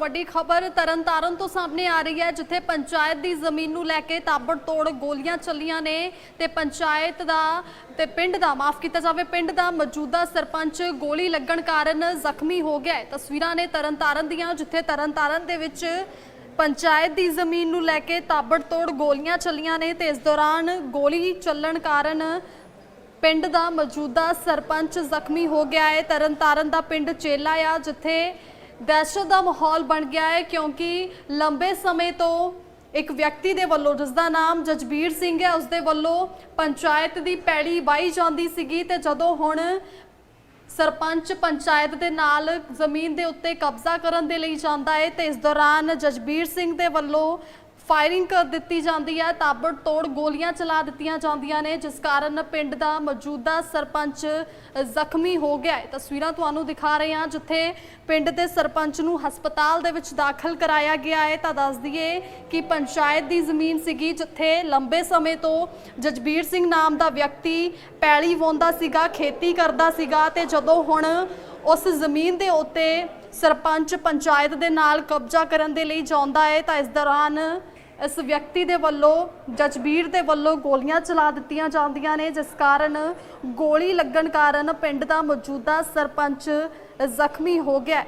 ਵੱਡੀ ਖਬਰ ਤਰਨਤਾਰਨ ਤੋਂ ਸਾਹਮਣੇ ਆ ਰਹੀ ਹੈ, ਜਿੱਥੇ ਪੰਚਾਇਤ ਦੀ ਜ਼ਮੀਨ ਨੂੰ ਲੈ ਕੇ ਤਾਬੜਤੋੜ ਗੋਲੀਆਂ ਚੱਲੀਆਂ ਨੇ ਤੇ ਪੰਚਾਇਤ ਦਾ ਤੇ ਪਿੰਡ ਦਾ, ਮਾਫ ਕੀਤਾ ਜਾਵੇ, ਪਿੰਡ ਦਾ ਮੌਜੂਦਾ ਸਰਪੰਚ ਗੋਲੀ ਲੱਗਣ ਕਾਰਨ ਜ਼ਖਮੀ ਹੋ ਗਿਆ ਹੈ। ਤਸਵੀਰਾਂ ਨੇ ਤਰਨਤਾਰਨ ਦੀਆਂ, ਜਿੱਥੇ ਤਰਨਤਾਰਨ ਦੇ ਵਿੱਚ ਪੰਚਾਇਤ ਦੀ ਜ਼ਮੀਨ ਨੂੰ ਲੈ ਕੇ ਤਾਬੜਤੋੜ ਗੋਲੀਆਂ ਚੱਲੀਆਂ ਨੇ ਤੇ ਇਸ ਦੌਰਾਨ ਗੋਲੀ ਚੱਲਣ ਕਾਰਨ ਪਿੰਡ ਦਾ ਮੌਜੂਦਾ ਸਰਪੰਚ ਜ਼ਖਮੀ ਹੋ ਗਿਆ ਹੈ। ਤਰਨਤਾਰਨ ਦਾ ਪਿੰਡ ਚੇਲਾ ਆ, ਜਿੱਥੇ ਦਹਿਸ਼ਤ ਦਾ ਮਾਹੌਲ ਬਣ ਗਿਆ ਹੈ ਕਿਉਂਕਿ ਲੰਬੇ ਸਮੇਂ ਤੋਂ ਇੱਕ ਵਿਅਕਤੀ ਦੇ ਵੱਲੋਂ, ਜਿਸ ਦਾ ਨਾਮ ਜਜਬੀਰ ਸਿੰਘ ਹੈ ਉਸ ਦੇ ਵੱਲੋਂ ਪੰਚਾਇਤ ਦੀ ਪੈੜੀ ਵਾਈ ਜਾਂਦੀ ਸੀਗੀ ਤੇ ਜਦੋਂ ਹੁਣ ਸਰਪੰਚ ਪੰਚਾਇਤ ਦੇ ਨਾਲ ਜ਼ਮੀਨ ਦੇ ਉੱਤੇ ਕਬਜ਼ਾ ਕਰਨ ਦੇ ਲਈ ਜਾਂਦਾ ਹੈ ਤੇ ਇਸ ਦੌਰਾਨ ਜਜਬੀਰ ਸਿੰਘ ਦੇ ਵੱਲੋਂ ਫਾਇਰਿੰਗ ਕਰ ਦਿੱਤੀ ਜਾਂਦੀ ਹੈ ਤਾਬੜ ਤੋੜ ਗੋਲੀਆਂ ਚਲਾ ਦਿੱਤੀਆਂ ਜਾਂਦੀਆਂ ਨੇ, ਜਿਸ ਕਾਰਨ ਪਿੰਡ ਦਾ ਮੌਜੂਦਾ ਸਰਪੰਚ ਜ਼ਖਮੀ ਹੋ ਗਿਆ ਹੈ। ਤਸਵੀਰਾਂ ਤੁਹਾਨੂੰ ਦਿਖਾ ਰਹੇ ਹਾਂ, ਜਿੱਥੇ ਪਿੰਡ ਦੇ ਸਰਪੰਚ ਨੂੰ ਹਸਪਤਾਲ ਦੇ ਵਿੱਚ ਦਾਖਲ ਕਰਾਇਆ ਗਿਆ ਹੈ। ਤਾਂ ਦੱਸ ਦਈਏ ਕਿ ਪੰਚਾਇਤ ਦੀ ਜ਼ਮੀਨ ਸੀਗੀ, ਜਿੱਥੇ ਲੰਬੇ ਸਮੇਂ ਤੋਂ ਜਜਬੀਰ ਸਿੰਘ ਨਾਮ ਦਾ ਵਿਅਕਤੀ ਪੈਲੀ ਵਾਉਂਦਾ ਸੀਗਾ, ਖੇਤੀ ਕਰਦਾ ਸੀਗਾ ਤੇ ਜਦੋਂ ਹੁਣ ਉਸ ਜ਼ਮੀਨ ਦੇ ਉੱਤੇ ਸਰਪੰਚ ਪੰਚਾਇਤ ਦੇ ਨਾਲ ਕਬਜ਼ਾ ਕਰਨ ਦੇ ਲਈ ਜਾਂਦਾ ਹੈ, ਤਾਂ ਇਸ ਦੌਰਾਨ ਇਸ ਵਿਅਕਤੀ ਦੇ ਵੱਲੋਂ, ਜਜਬੀਰ ਦੇ ਵੱਲੋਂ ਗੋਲੀਆਂ ਚਲਾ ਦਿੱਤੀਆਂ ਜਾਂਦੀਆਂ ਨੇ, ਜਿਸ ਕਾਰਨ ਗੋਲੀ ਲੱਗਣ ਕਾਰਨ ਪਿੰਡ ਦਾ ਮੌਜੂਦਾ ਸਰਪੰਚ ਜ਼ਖਮੀ ਹੋ ਗਿਆ।